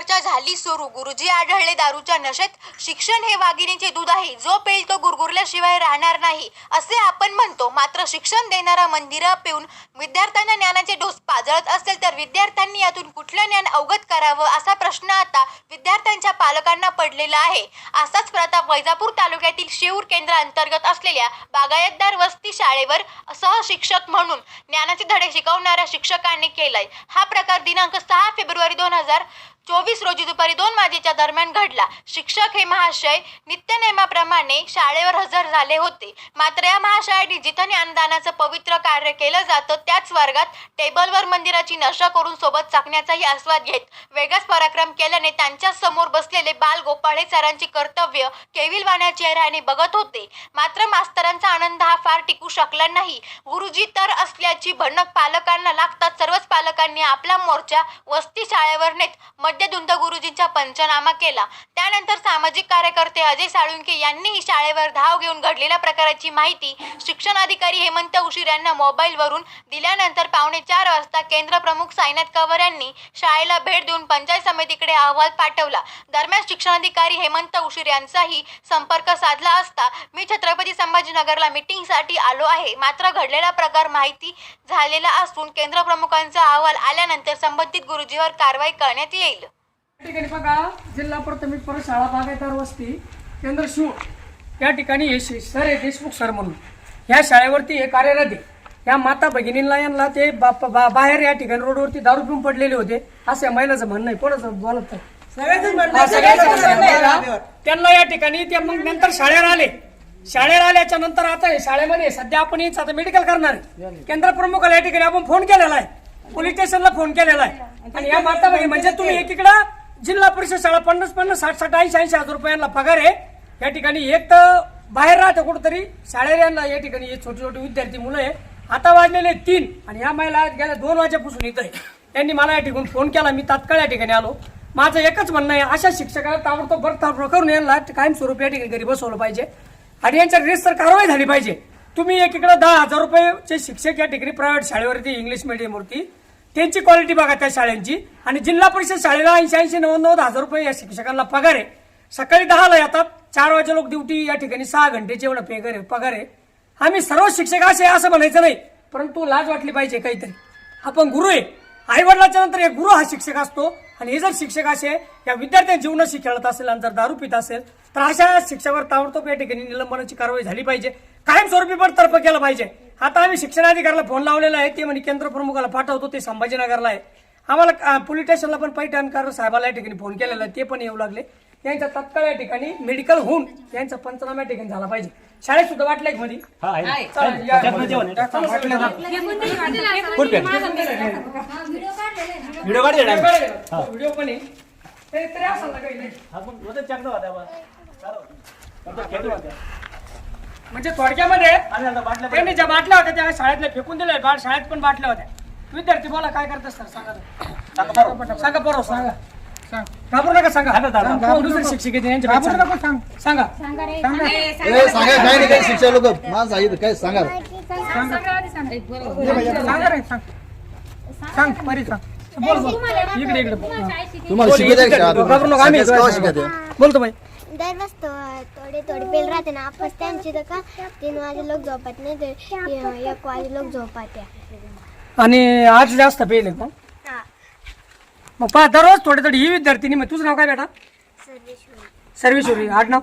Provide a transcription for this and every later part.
चर्चा झाली सुरू. गुरुजी आढळले दारूच्या नशेत. शिक्षण हे वाघिणीचे दूध आहे. जो पेल तो गुरगुरल्याशिवाय राहणार नाही असे आपण म्हणतो. मात्र शिक्षण देणारा मंदिरं पिऊन विद्यार्थ्यांना ज्ञानाचे डोस पाजळत असेल तर विद्यार्थ्यांनी यातून कुठलं ज्ञान अवगत करावं असा प्रश्न आता विद्यार्थ्यांच्या पालकांना पडलेला आहे. असाच प्रताप वैजापूर तालुक्यातील शिऊर केंद्र अंतर्गत असलेल्या बागायतदार वस्ती शाळेवर सहशिक्षक म्हणून ज्ञानाचे धडे शिकवणाऱ्या शिक्षकांनी केलाय. हा प्रकार दिनांक सहा फेब्रुवारी दोन हजार चोवीस रोजी दुपारी दोन वाजेच्या दरम्यान घडला. शिक्षक हे महाशय नित्यनेमाप्रमाणे शाळेवर हजर झाले होते. मात्र या महाशयाने जिथं ज्ञानदानाचं पवित्र कार्य केलं जातं त्याच वर्गात टेबलवर मंदिराची नशा करून सोबत चाकण्याचाही आस्वाद घेत वेगळाच पराक्रम केल्याने त्यांच्यासमोर बसलेले बाल गोपाळे सरांची कर्तव्य केविलवाण्या चेहऱ्याने बघत होते. मात्र मास्तरांचा आनंद हा फार टिकू शकला नाही. गुरुजी तर असल्याची भणक पालकांना लागतात. सर्वच पालकांनी आपला मोर्चा वस्ती शाळेवर नेत मध्यधुंद गुरुजींचा पंचनामा केला. त्यानंतर सामाजिक कार्यकर्ते अजय साळुंके यांनीही शाळेवर धाव घेऊन घडलेल्या प्रकाराची माहिती शिक्षणाधिकारी हेमंत उशीर यांना मोबाईलवरून दिल्यानंतर पावणे चार वाजता केंद्र प्रमुख साईनाथ कंवर यांनी शाळेला भेट देऊन पंचायत समितीकडे अहवाल पाठवला. दरम्यान शिक्षणाधिकारी हेमंत उशीर यांचाही संपर्क साधला असता मी छत्रपती संभाजीनगरला मीटिंगसाठी आलो आहे. मात्र घडलेला प्रकार माहिती झालेला असून केंद्र प्रमुखांचा अहवाल आल्यानंतर संबंधित गुरुजीवर कारवाई करण्यात येईल. ठिकाणी बघा जिल्हा प्राथमिक प्रशाळा बागायतदार वस्ती केंद्र शिव. या ठिकाणी हे सर आहे देशमुख सर म्हणून. ह्या शाळेवरती हे कार्यरत आहे. या माता भगिनींना यांना ते बा- बा- बाहेर या ठिकाणी रोडवरती दारू पिऊन पडलेले होते. असं या महिलाचं म्हणणं आहे. कोणाचं बोलत हा. महिला, त्यांना या ठिकाणी ते मग नंतर शाळेवर आले. शाळेवर आल्याच्यानंतर आता हे शाळेमध्ये सध्या आपण आता मेडिकल करणार आहे. केंद्र प्रमुखाला या ठिकाणी आपण फोन केलेला आहे. पोलीस स्टेशनला फोन केलेला आहे. आणि या माता भगिनी म्हणजे तुम्ही एकीकडं जिल्हा परिषद शाळा पन्नास पन्नास साठ साठ ऐंशी ऐंशी हजार रुपयांना पगार आहे. या ठिकाणी एक तर बाहेर राहतं कुठंतरी. शाळेऱ्यांना या ठिकाणी हे छोटे छोटे विद्यार्थी मुलं आहे. आता वाजलेले तीन आणि या महिला गेल्या दोन वाजेपासून इथं आहे. त्यांनी मला या ठिकाणी फोन केला. मी तात्काळ या ठिकाणी आलो. माझं एकच म्हणणं आहे अशा शिक्षकाला ताबडतोब बरताब करून यांना कायमस्वरूप या ठिकाणी घरी बसवलं पाहिजे. आणि यांच्या रेसर कारवाई झाली पाहिजे. तुम्ही एकीकडे दहा हजार रुपयेचे शिक्षक या ठिकाणी प्रायव्हेट शाळेवरती इंग्लिश मिडियमवरती त्यांची क्वालिटी बघा त्या शाळेंची. आणि जिल्हा परिषद शाळेला ऐंशी ऐंशी नव्वद हजार रुपये या शिक्षकांना पगार आहे. सकाळी दहाला येतात चार वाजे लोक ड्युटी या ठिकाणी सहा घंटेचे एवढं पेगर आहे पगार आहे. आम्ही सर्व शिक्षक असे असं म्हणायचं नाही परंतु लाज वाटली पाहिजे काहीतरी. आपण गुरु आहे. आई वडिलाच्या नंतर एक गुरु हा शिक्षक असतो. आणि हे जर शिक्षक असे या विद्यार्थ्यांच्या जीवनाशी खेळत असेल आणि जर दारू पित असेल तर अशा शिक्षकावर ताबडतोब या ठिकाणी निलंबनाची कारवाई झाली पाहिजे. कायमस्वरूपी पण तर्फ केलं पाहिजे. आता आम्ही शिक्षणाधिकाऱ्याला फोन लावलेला आहे ते म्हणे केंद्र प्रमुखाला पाठवतो ते संभाजीनगरला आहे. आम्हाला पोलीस स्टेशनला पण पैठणकर साहेबाला या ठिकाणी फोन केलेला आहे ते पण येऊ लागले. यांच्या तत्काळ या ठिकाणी मेडिकल होऊन यांचा पंचनामा या ठिकाणी झाला पाहिजे. शाळेत सुद्धा वाटलंय काढ व्हिडिओ पण आहे म्हणजे थोडक्यामध्ये त्यांनी ज्या बाटल्या होत्या त्या शाळेतल्या फेकून दिल्या बा- शाळेत पण बाटल्या होत्या. विद्यार्थी बोला काय करतात सर? सांगा तर. सांगा बरोबर सांगा घाबरू नका सांगा. दुसरे शिक्षक घाबरू नका सांगा. ए, सांगा काय नाही काय शिक्षक लोक? माझं आहे काय सांगा? इकडे इकडे. बोल. तुम्हाला शिकवत आहे का? घाबरू नका आम्ही बोलतो बाई. दररोज तो- थोडे थोडे पेल राहते ना आपण त्यांची तर का तीन वाजे लोक झोपत नाही ए- एक वाजे लोक झोपत आणि आज जास्त पेल आहे का? हा. मग पहा दररोज थोडे थोडे ही विद्यार्थिनी मग तुझं नाव काय बेटा? सर्वेश्वरी. आडनाव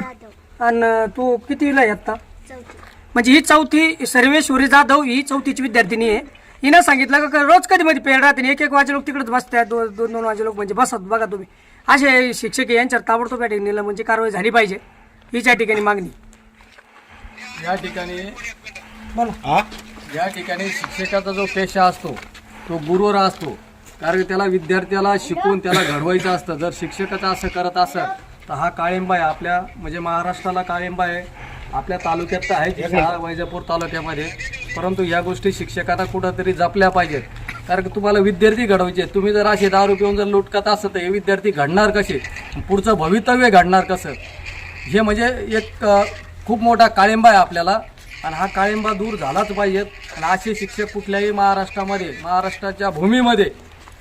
जाधव. आणि तू कितीला आहे आत्ता? चौथी. म्हणजे ही चौथी सर्वेश्वरी जाधव ही चौथीची विद्यार्थिनी आहे. हिनं सांगितलं का रोज कधी मध्ये पेड राहते एक एक वाजे लोक तिकडेच बसतात दोन दोन दोन वाजे लोक म्हणजे बसत बघा तुम्ही. असे शिक्षक यांच्यावर ताबडतोब या ठिकाणी म्हणजे कारवाई झाली पाहिजे. हीच ठिकाणी मागणी. या ठिकाणी बोला. या ठिकाणी शिक्षकाचा जो पेशा असतो तो गुरुवर असतो. कारण त्याला विद्यार्थ्याला शिकवून त्याला घडवायचं असतं. जर शिक्षकाचा असं करत असत तर हा काळिंबा आहे आपल्या म्हणजे महाराष्ट्राला काळिंबा आहे. आपल्या तालुक्यात तर आहे शाळा वैजापूर तालुक्यामध्ये. परंतु या गोष्टी शिक्षकांना कुठंतरी जपल्या पाहिजेत. कारण की तुम्हाला विद्यार्थी घडवायचे तुम्ही जर असे दारू पिऊन जर लुटकत असत तर हे विद्यार्थी घडणार कसे? पुढचं भवितव्य घडणार कसं? हे म्हणजे एक खूप मोठा काळिंबा आहे आपल्याला. आणि हा काळिंबा दूर झालाच पाहिजेत आणि असे शिक्षक कुठल्याही महाराष्ट्रामध्ये महाराष्ट्राच्या भूमीमध्ये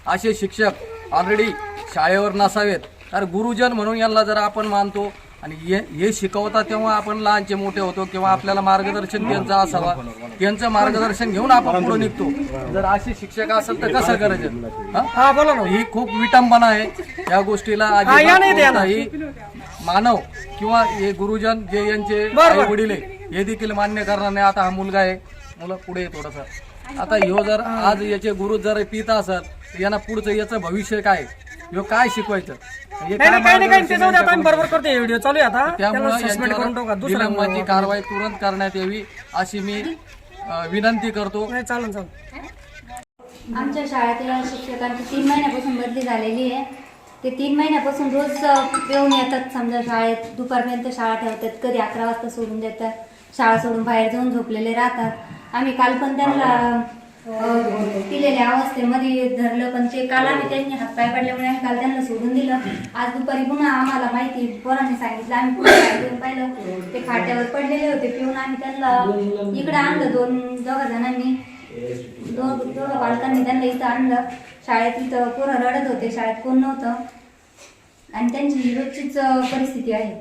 असे शिक्षक ऑलरेडी शाळेवर नसावेत. तर गुरुजन म्हणून यांना जर आपण मानतो आणि हे हे शिकवतात तेव्हा आपण लहानचे मोठे होतो किंवा आपल्याला मार्गदर्शन त्यांचं असावा. त्यांचं मार्गदर्शन घेऊन आपण पुढे निघतो. जर असे शिक्षक असेल तर कसं करायचं? हा? बोला ना. ही खूप विटंबना आहे. या गोष्टीला हा, नाही. कोणताही मानव किंवा हे गुरुजन जे यांचे. वडील आहे हे देखील मान्य करणार नाही आता हा मुलगा आहे. मुलं पुढे थोडस. आता ह्यो जर आज याचे गुरु जर पित असेल तर यांना पुढचं याचं भविष्य काय? ह्यो काय शिकवायचं? हे काही काय नाही काही नाही काही नाही. ते मार्गदर्शन जाऊ दे आता आम्ही यांच्याकडून बरोबर करतो व्हिडिओ चालू आहे आता. त्यामुळं त्याला सस्पेंड करून टाका यांच्यावर दुसरा विलंबाची कारवाई तुरंत करण्यात यावी अशी मी अ, विनंती करतो. नाही चालेल चालेल. आमच्या शाळेतील शिक्षकांची तीन महिन्यापासून बदली झालेली आहे. ते तीन महिन्यापासून रोज अ, येऊन येतात. समजा शाळेत दुपारपर्यंत शाळा ठेवतात. कधी अकरा वाजता सोडून देतात. शाळा सोडून बाहेर जाऊन झोपलेले राहतात. आम्ही काल पण त्यांना पिलेल्या अवस्थेमध्ये धरलं पण ते काल आम्ही त्यांनी हातपाय पडल्यामुळे आम्ही काल त्यांना सोडून दिलं. आज दुपारी पुन्हा आम्हाला माहिती पोरांनी सांगितलं आम्ही पुन्हा पाहिलं. ते खाट्यावर पडलेले होते पिऊन आम्ही त्यांना इकडे आणलं दोन दोघा जणांनी. दोन दोघा बालकांनी त्यांना इथं आणलं. शाळेत इथं पोरं रडत होते शाळेत कोण नव्हतं. आणि त्यांची रोजचीच परिस्थिती आहे.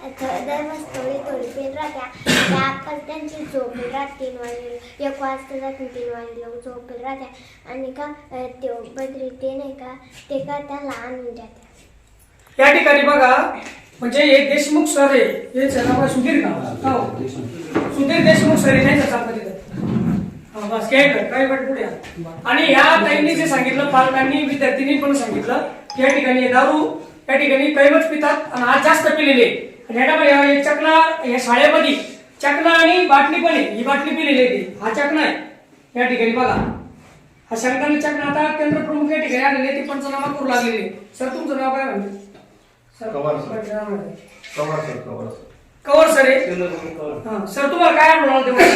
विद्यार्थी बरोबर थोडी थोडी पेल राहत्या त्या आपण त्यांची झोपेल राहत तीन एक वाजता जाते तीन लोक झोपेल राहत्या आणि का ते ते नाही का ते का त्याला आणून द्या या ठिकाणी बघा म्हणजे हे देशमुख सर आहे हे नाव सुधीर का? हो. सुधीर देशमुख सर नाही का तिथं हो, बस काय कर काय पुढे आणि या ताईंनी जे सांगितलं पालकांनी विद्यार्थ्यांनी पण सांगितलं या ठिकाणी दारू या ठिकाणी कैवच पितात आणि आज जास्त पिलेले. आहे. आणि ह्या डबा- या चकना या शाळेमध्ये चकना आणि बाटली पण आहे. ही बाटली पिलेली आहे ती. हा चकना आहे. या ठिकाणी बघा. हा शंकराने चक्र आता केंद्र प्रमुख या ठिकाणी आलेले ते पंचनामा करू लागलेले आहे. सर तुमचं नाव काय म्हणते sir cover sir. Cover sir cover sir. Cover sir आहे? हा, सर तुम्हाला काय आला तेव्हा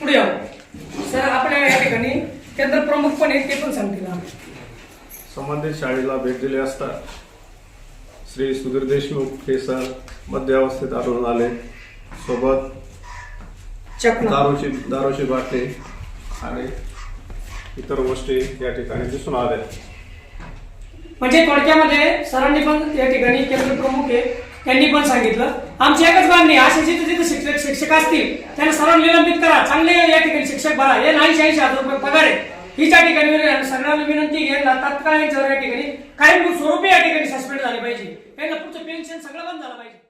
पुढे या. सर आपल्या या ठिकाणी केंद्र प्रमुख पण आहेत ते पण सांगतील हा. संबंधित शाळेला भेट दिली असता श्री सुधीर देशमुख हे सर मध्य अवस्थेत आढळून आले. सोबत दारूची दारूची बाटली आणि इतर गोष्टी या ठिकाणी दिसून आल्या. म्हणजे थोडक्यामध्ये सरांनी पण या ठिकाणी केंद्र प्रमुख आहे त्यांनी पण सांगितलं. आमची एकच मागणी असे जिथे जिथे शिक्षक शिक्षक असतील त्यांना सर्वांना निलंबित करा. चांगले या ठिकाणी शिक्षक भरा. हे ऐंशी ऐंशी हजार रुपये पगार आहे. हिच्या ठिकाणी विनंती- सगळ्यांना विनंती घ्यायला तात्काळ जर या ठिकाणी काही स्वरूपी या ठिकाणी सस्पेंड झाले पाहिजे. त्यांना पुढचं पेन्शन सगळं बंद झालं पाहिजे.